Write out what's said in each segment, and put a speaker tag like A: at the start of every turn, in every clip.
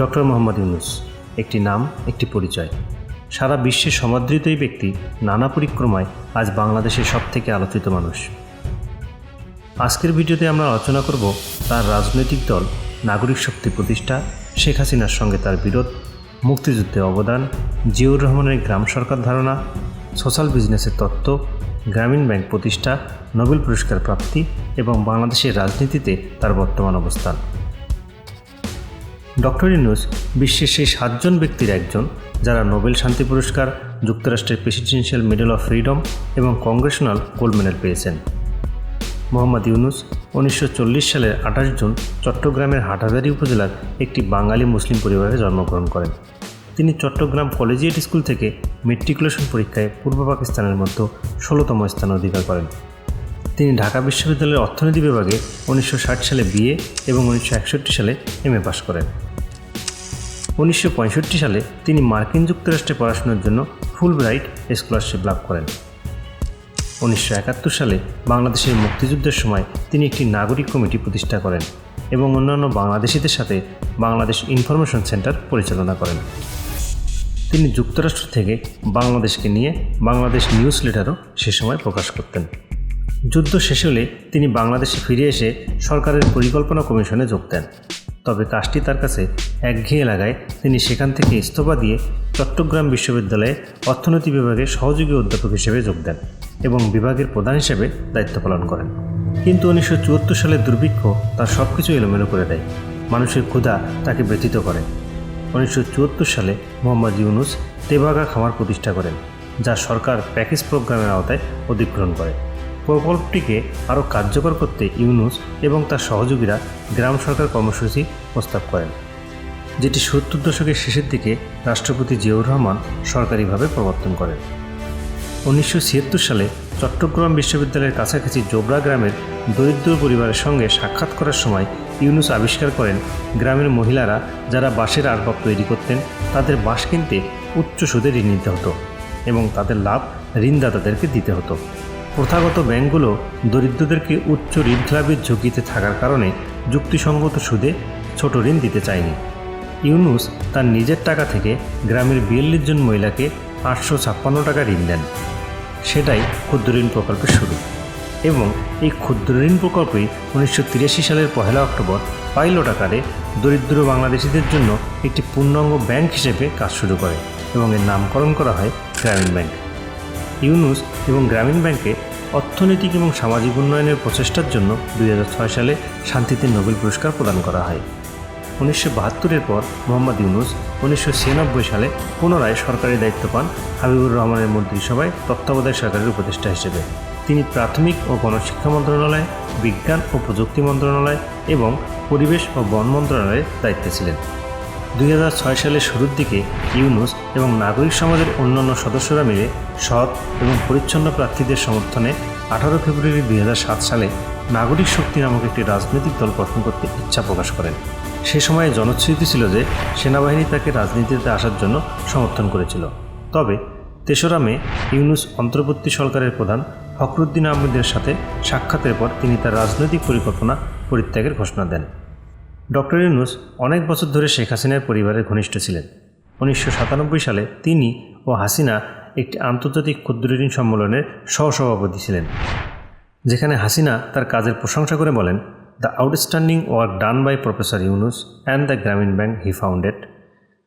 A: Doctor Mohammad Yunus. একটি নাম, একটি পরিচয়। সারা বিশ্বে সমাদৃত এই ব্যক্তি নানা পরিক্রমায় আজ বাংলাদেশের সব থেকে আলোচিত মানুষ। আজকের ভিডিওতে আমরা আলোচনা করব তার রাজনৈতিক দল, নাগরিক শক্তি প্রতিষ্ঠা, শেখ হাসিনার সঙ্গে তার বিরোধ, মুক্তিযুদ্ধে অবদান, জিয়াউর রহমানের গ্রাম সরকার ধারণা, সোশ্যাল বিজনেসের তত্ত্ব, গ্রামীণ ব্যাংক প্রতিষ্ঠা, নোবেল পুরস্কার প্রাপ্তি এবং বাংলাদেশের রাজনীতিতে তার বর্তমান অবস্থান। ডক্টর ইউনুস বিশ্বের সেই সাতজন ব্যক্তির একজন, যারা নোবেল শান্তি পুরস্কার, যুক্তরাষ্ট্রের প্রেসিডেন্সিয়াল মেডেল অফ ফ্রিডম এবং কংগ্রেশনাল গোল্ড মেডেল পেয়েছেন। মোহাম্মদ ইউনুস উনিশশো চল্লিশ সালের আঠাশ জুন চট্টগ্রামের হাটহাজারী উপজেলার একটি বাঙালি মুসলিম পরিবারে জন্মগ্রহণ করেন। তিনি চট্টগ্রাম কলেজিয়েট স্কুল থেকে মেট্রিকুলেশন পরীক্ষায় পূর্ব পাকিস্তানের মধ্যে ষোলোতম স্থান অধিকার করেন। তিনি ঢাকা বিশ্ববিদ্যালয়ের অর্থনীতি বিভাগে উনিশশো ষাট সালে বিএ এবং উনিশশো একষট্টি সালে এম এ পাশ করেন। উনিশশো পঁয়ষট্টি সালে তিনি মার্কিন যুক্তরাষ্ট্রে পড়াশোনার জন্য ফুল ব্রাইট স্কলারশিপ লাভ করেন। উনিশশো একাত্তর সালে বাংলাদেশের মুক্তিযুদ্ধের সময় তিনি একটি নাগরিক কমিটি প্রতিষ্ঠা করেন এবং অন্যান্য বাংলাদেশিদের সাথে বাংলাদেশ ইনফরমেশন সেন্টার পরিচালনা করেন। তিনি যুক্তরাষ্ট্র থেকে বাংলাদেশকে নিয়ে বাংলাদেশ নিউজ লেটারও সে সময় প্রকাশ করতেন। যুদ্ধ শেষ হলে তিনি বাংলাদেশে ফিরে এসে সরকারের পরিকল্পনা কমিশনে যোগ দেন। তবে কাজটি তার কাছে একঘেয়ে লাগায়। তিনি সেখান থেকে ইস্তফা দিয়ে চট্টগ্রাম বিশ্ববিদ্যালয়ে অর্থনীতি বিভাগে সহযোগী অধ্যাপক হিসেবে যোগ দেন এবং বিভাগের প্রধান হিসেবে দায়িত্ব পালন করেন। কিন্তু উনিশশো চুয়াত্তর সালের দুর্ভিক্ষ তার সব কিছু এলোমেলো করে দেয়। মানুষের ক্ষুধা তাকে ব্যথিত করে। উনিশশো চুয়াত্তর সালে মোহাম্মদ ইউনুস তেবাগা খামার প্রতিষ্ঠা করেন, যা সরকার প্যাকেজ প্রোগ্রামের আওতায় অধিগ্রহণ করে। প্রকল্পটিকে আরও কার্যকর করতে ইউনুস এবং তার সহযোগীরা গ্রাম সরকার কর্মসূচি প্রস্তাব করেন, যেটি সত্তর দশকের শেষের দিকে রাষ্ট্রপতি জিয়াউর রহমান সরকারিভাবে প্রবর্তন করেন। উনিশশো ছিয়াত্তর সালে চট্টগ্রাম বিশ্ববিদ্যালয়ের কাছাকাছি জোবরা গ্রামের দরিদ্র পরিবারের সঙ্গে সাক্ষাৎ করার সময় ইউনুস আবিষ্কার করেন, গ্রামের মহিলারা যারা বাঁশের আসবাব তৈরি করতেন, তাদের বাঁশ কিনতে উচ্চ সুদে ঋণ নিতে হতো এবং তাদের লাভ ঋণদাতাদেরকে দিতে হতো। প্রথাগত ব্যাংকগুলো দরিদ্রদেরকে উচ্চ ঋণ ঝুঁকিতে থাকার কারণে যুক্তিসঙ্গত সুদে ছোট ঋণ দিতে চায়নি। ইউনুস তার নিজের টাকা থেকে গ্রামের বিয়াল্লিশ জন মহিলাকে আটশো ছাপ্পান্ন টাকা ঋণ দেন। সেটাই ক্ষুদ্র ঋণ প্রকল্পের শুরু। এবং এই ক্ষুদ্র ঋণ প্রকল্পই উনিশশো তিরাশি সালের পহেলা অক্টোবর পাইলট আকারে দরিদ্র বাংলাদেশিদের জন্য একটি পূর্ণাঙ্গ ব্যাংক হিসেবে কাজ শুরু করে এবং এর নামকরণ করা হয় গ্রামীণ ব্যাংক। ইউনুস এবং গ্রামীণ ব্যাংকে অর্থনৈতিক এবং সামাজিক উন্নয়নের প্রচেষ্টার জন্য দুই হাজার ছয় সালে শান্তিতে নোবেল পুরস্কার প্রদান করা হয়। উনিশশো বাহাত্তরের পর মোহাম্মদ ইউনুস উনিশশো ছিয়ানব্বই সালে পুনরায় সরকারি দায়িত্ব পান হাবিবুর রহমানের মন্ত্রিসভায় তত্ত্বাবধায়ক সরকারের উপদেষ্টা হিসেবে। তিনি প্রাথমিক ও গণশিক্ষা মন্ত্রণালয়, বিজ্ঞান ও প্রযুক্তি মন্ত্রণালয় এবং পরিবেশ ও বন মন্ত্রণালয়ের দায়িত্বে ছিলেন। দুই হাজার ছয় সালের শুরুর দিকে ইউনুস এবং নাগরিক সমাজের অন্যান্য সদস্যরা মিলে সৎ এবং পরিচ্ছন্ন প্রার্থীদের সমর্থনে আঠারো ফেব্রুয়ারি দুই হাজার সাত সালে নাগরিক শক্তি নামক একটি রাজনৈতিক দল গঠন করতে ইচ্ছা প্রকাশ করেন। সে সময়ে জনশ্রুতি ছিল যে সেনাবাহিনী তাকে রাজনীতিতে আসার জন্য সমর্থন করেছিল। তবে তেসরা মে ইউনুস অন্তর্বর্তী সরকারের প্রধান ফখরুদ্দিন আহমেদের সাথে সাক্ষাতের পর তিনি তার রাজনৈতিক পরিকল্পনা পরিত্যাগের ঘোষণা দেন। ডক্টর ইউনুস অনেক বছর ধরে শেখ হাসিনার পরিবারের ঘনিষ্ঠ ছিলেন। উনিশশো সাতানব্বই সালে তিনি ও হাসিনা একটি আন্তর্জাতিক ক্ষুদ্র ঋণ সম্মেলনের সহসভাপতি ছিলেন, যেখানে হাসিনা তার কাজের প্রশংসা করে বলেন the outstanding work done by professor Yunus and the Grameen bank he founded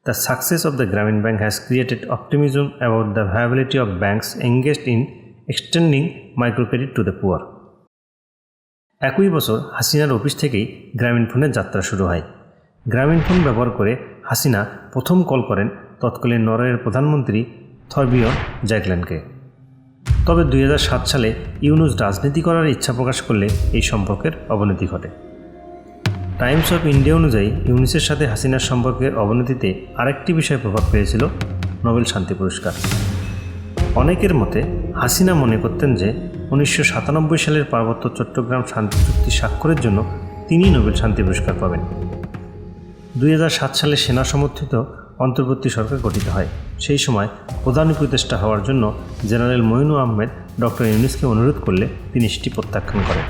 A: the success of the Grameen bank has created optimism about the viability of banks engaged in extending micro credit to the poor একই বছর হাসিনার office থেকেই গ্রামীণ ফোনের যাত্রা শুরু হয়। গ্রামীণ ফোন ব্যবহার করে হাসিনা প্রথম কল করেন তৎকালীন নরওয়ের প্রধানমন্ত্রী থরবিয়ন জ্যাকল্যান্ডকে তবে দুই হাজার সাত সালে ইউনুস রাজনীতি করার ইচ্ছা প্রকাশ করলে এই সম্পর্কের অবনতি ঘটে। টাইমস অফ ইন্ডিয়া অনুযায়ী ইউনুসের সাথে হাসিনার সম্পর্কের অবনতিতে আরেকটি বিষয় প্রভাব পেয়েছিল নোবেল শান্তি পুরস্কার। অনেকের মতে হাসিনা মনে করতেন যে উনিশশো সাতানব্বই সালের পার্বত্য চট্টগ্রাম শান্তি চুক্তি স্বাক্ষরের জন্য তিনিই নোবেল শান্তি পুরস্কার পাবেন। দুই হাজার সাত সালে সেনা সমর্থিত অন্তর্বর্তী সরকার গঠিত হয়। সেই সময় প্রধান উপদেষ্টা হওয়ার জন্য জেনারেল মইনু আহমেদ ডক্টর ইউনুসকে অনুরোধ করলে তিনি সেটি প্রত্যাখ্যান করেন।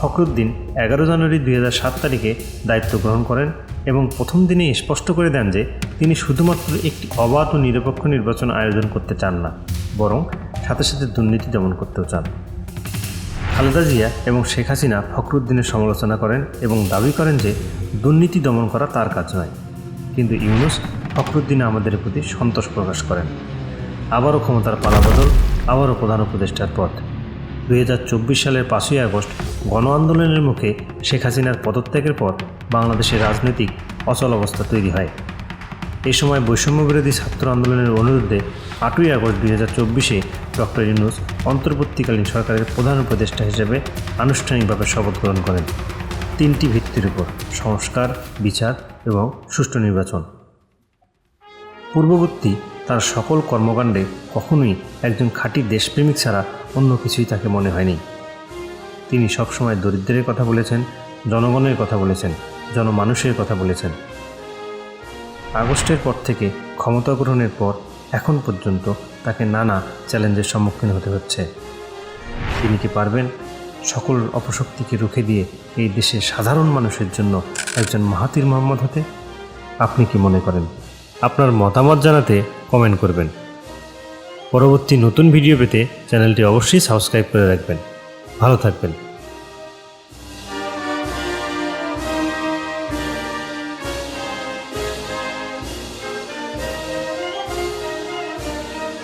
A: ফখরুদ্দিন এগারো জানুয়ারি দুই তারিখে দায়িত্ব গ্রহণ করেন এবং প্রথম দিনে স্পষ্ট করে দেন যে তিনি শুধুমাত্র একটি অবাধ ও নিরপেক্ষ নির্বাচন আয়োজন করতে চান না। বরং সাথে সাথে দুর্নীতি দমন করতেও চান। খালেদা জিয়া এবং শেখ হাসিনা ফখরুদ্দিনের সমালোচনা করেন এবং দাবি করেন যে দুর্নীতি দমন করা তার কাজ নয়। কিন্তু ইউনুস ফখরুদ্দিন আমাদের প্রতি সন্তোষ প্রকাশ করেন। আবারও ক্ষমতার পালাবদল আবারও প্রধান উপদেষ্টার হাজার চব্বিশ সালের পাঁচই আগস্ট গণ আন্দোলনের মুখে শেখ হাসিনার পদত্যাগের পর বাংলাদেশের রাজনৈতিক অচল অবস্থা তৈরি হয়। এই সময় বৈষম্য বিরোধী ছাত্র আন্দোলনের অনুরোধে আটই আগস্ট দুই হাজার চব্বিশে ডক্টর ইউনুস অন্তর্বর্তীকালীন সরকারের প্রধান উপদেষ্টা হিসেবে আনুষ্ঠানিকভাবে শপথ গ্রহণ করেন। তিনটি ভিত্তির উপর, সংস্কার, বিচার এবং সুষ্ঠু নির্বাচন। পূর্ববর্তী তার সকল কর্মকাণ্ডে কখনোই একজন খাঁটি দেশপ্রেমিক ছাড়া অন্য কিছুই তাকে মনে হয়নি। তিনি সবসময় দরিদ্রের কথা বলেছেন, জনগণের কথা বলেছেন, জনমানুষের কথা বলেছেন। আগস্টের পর থেকে ক্ষমতা গ্রহণের পর এখন পর্যন্ত তাকে নানা চ্যালেঞ্জের সম্মুখীন হতে হচ্ছে। তিনি কি পারবেন? সকল অপশক্তিকে রুখে দিয়ে এই দেশের সাধারণ মানুষের জন্য একজন মাহাতির মোহাম্মদ হতে? আপনি কি মনে করেন? আপনার মতামত জানাতে কমেন্ট করবেন। পরবর্তী নতুন ভিডিও পেতে চ্যানেলটি অবশ্যই সাবস্ক্রাইব করে রাখবেন। ভালো থাকবেন।